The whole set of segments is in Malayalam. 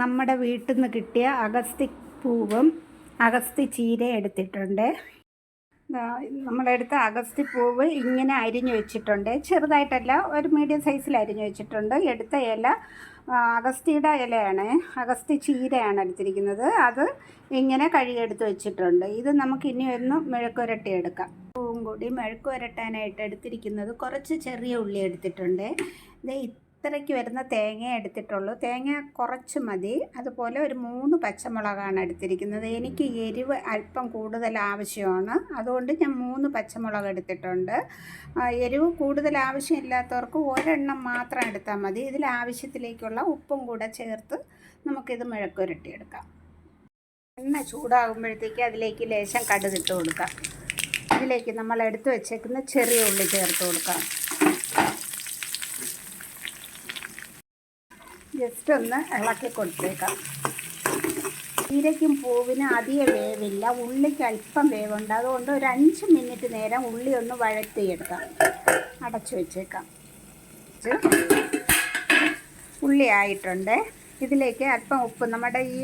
നമ്മുടെ വീട്ടിൽ നിന്ന് കിട്ടിയ അഗസ്തി പൂവും അഗസ്തി ചീര എടുത്തിട്ടുണ്ട് നമ്മളെടുത്ത അഗസ്തി പൂവ് ഇങ്ങനെ അരിഞ്ഞു വെച്ചിട്ടുണ്ട്. ചെറുതായിട്ടല്ല ഒരു മീഡിയം സൈസിൽ അരിഞ്ഞു വെച്ചിട്ടുണ്ട്. എടുത്ത ഇല അഗസ്തിയുടെ ഇലയാണ് അഗസ്തി ചീരയാണ് എടുത്തിരിക്കുന്നത്. അത് ഇങ്ങനെ കഴുകിയെടുത്ത് വെച്ചിട്ടുണ്ട്. ഇത് നമുക്ക് ഇനി ഒന്ന് മെഴുക്കുരട്ടി എടുക്കാം. പൂവും കൂടി മെഴുക്കുരട്ടാനായിട്ട് എടുത്തിരിക്കുന്നത് കുറച്ച് ചെറിയ ഉള്ളി എടുത്തിട്ടുണ്ട്. ഇത് ഇത്രയ്ക്ക് വരുന്ന തേങ്ങ എടുത്തിട്ടുള്ളൂ. തേങ്ങ കുറച്ച് മതി. അതുപോലെ ഒരു മൂന്ന് പച്ചമുളകാണ് എടുത്തിരിക്കുന്നത്. എനിക്ക് എരിവ് അല്പം കൂടുതൽ ആവശ്യമാണ്. അതുകൊണ്ട് ഞാൻ മൂന്ന് പച്ചമുളക് എടുത്തിട്ടുണ്ട്. എരിവ് കൂടുതൽ ആവശ്യമില്ലാത്തവർക്ക് ഒരെണ്ണം മാത്രം എടുത്താൽ മതി. ഇതിൽ ആവശ്യത്തിലേക്കുള്ള ഉപ്പും കൂടെ ചേർത്ത് നമുക്കിത് മുഴക്കുരുട്ടിയെടുക്കാം എണ്ണ ചൂടാകുമ്പോഴത്തേക്ക് അതിലേക്ക് ലേശം കടുകിട്ട് കൊടുക്കാം. ഇതിലേക്ക് നമ്മൾ എടുത്തു വെച്ചേക്കുന്ന ചെറിയ ഉള്ളി ചേർത്ത് കൊടുക്കാം. ജസ്റ്റ് ഒന്ന് ഇളക്കി കൊടുത്തേക്കാം. ചീരയ്ക്കും പൂവിന് അധികം വേവില്ല. ഉള്ളിക്ക് അല്പം വേവുണ്ട്. അതുകൊണ്ട് ഒരു അഞ്ച് മിനിറ്റ് നേരം ഉള്ളി ഒന്ന് വഴത്തിയെടുക്കാം അടച്ചു വെച്ചേക്കാം. ഉള്ളി ആയിട്ടുണ്ട്. ഇതിലേക്ക് അല്പം ഉപ്പ്. നമ്മുടെ ഈ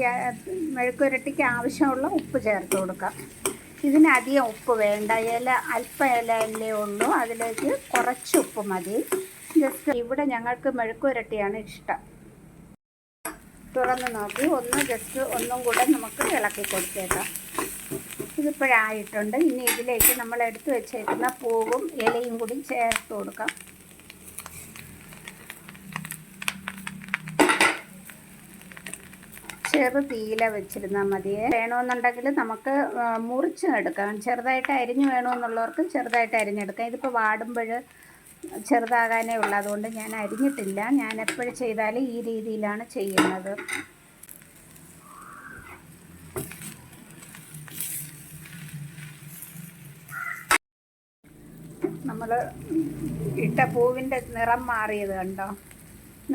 മെഴുക്കുരട്ടിക്ക് ആവശ്യമുള്ള ഉപ്പ് ചേർത്ത് കൊടുക്കാം. ഇതിന് അധികം ഉപ്പ് വേണ്ട. ഇല അല്പം ഇല അല്ലേ ഉള്ളൂ. അതിലേക്ക് കുറച്ച് ഉപ്പ് മതി. ജസ്റ്റ് ഇവിടെ ഞങ്ങൾക്ക് മെഴുക്കുരട്ടിയാണ് ഇഷ്ടം. തുറന്ന് നോക്കി. ഒന്ന് ജസ്റ്റ് ഒന്നും കൂടെ നമുക്ക് ഇളക്കി കൊടുത്തേക്കാം. ഇതിപ്പോഴായിട്ടുണ്ട്. ഇനി ഇതിലേക്ക് നമ്മൾ എടുത്തു വെച്ചേക്കുന്ന പൂവും ഇലയും കൂടി ചേർത്ത് കൊടുക്കാം. ചെറു തീയില വെച്ചിരുന്നാൽ മതി. വേണമെന്നുണ്ടെങ്കിൽ നമുക്ക് മുറിച്ച് എടുക്കാം. ചെറുതായിട്ട് അരിഞ്ഞ് വേണമെന്നുള്ളവർക്ക് ചെറുതായിട്ട് അരിഞ്ഞെടുക്കാം. ഇതിപ്പോൾ വാടുമ്പോൾ ചെറുതാകാനേ ഉള്ളൂ. അതുകൊണ്ട് ഞാൻ അരിഞ്ഞിട്ടില്ല. ഞാൻ എപ്പോഴും ചെയ്താലും ഈ രീതിയിലാണ് ചെയ്യുന്നത്. നമ്മൾ ഇട്ട പൂവിന്റെ നിറം മാറിയത് കണ്ടോ?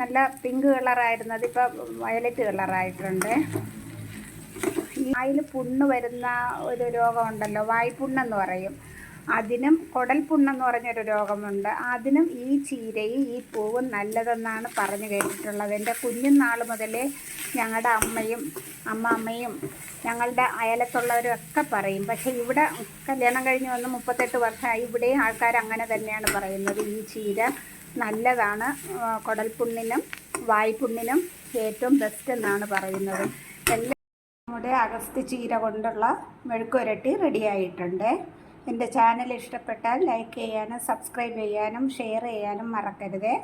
നല്ല പിങ്ക് കളറായിരുന്നത് ഇപ്പോൾ വയലറ്റ് കളറായിട്ടുണ്ട്. ഈ വായിൽ പുണ്ണ് വരുന്ന ഒരു രോഗമുണ്ടല്ലോ. വായ്പുണ്ണെന്ന് പറയും. അതിനും കുടൽപുണ്ണെന്ന് പറഞ്ഞൊരു രോഗമുണ്ട്. അതിനും ഈ ചീരയും ഈ പൂവും നല്ലതെന്നാണ് പറഞ്ഞു കേട്ടിട്ടുള്ളത്. എന്റെ കുഞ്ഞുനാൾ മുതലേ ഞങ്ങളുടെ അമ്മയും അമ്മാമ്മയും ഞങ്ങളുടെ അയലത്തുള്ളവരും ഒക്കെ പറയും. പക്ഷേ ഇവിടെ കല്യാണം കഴിഞ്ഞ് വന്ന് മുപ്പത്തെട്ട് വർഷമായി ഇവിടെയും ആൾക്കാർ അങ്ങനെ തന്നെയാണ് പറയുന്നത്. ഈ ചീര നല്ലതാണ്. കൊടൽപുണ്ണിനും വായ്പുണ്ണിനും ഏറ്റവും ബെസ്റ്റ് എന്നാണ് പറയുന്നത്. എല്ലാം നമ്മുടെ അഗസ്ത്യ ചീര കൊണ്ടുള്ള മെഴുക്കുരട്ടി റെഡിയായിട്ടുണ്ട്. എന്റെ ചാനൽ ഇഷ്ടപ്പെട്ടാൽ ലൈക്ക് ചെയ്യാനും സബ്സ്ക്രൈബ് ചെയ്യാനും ഷെയർ ചെയ്യാനും മറക്കരുതേ.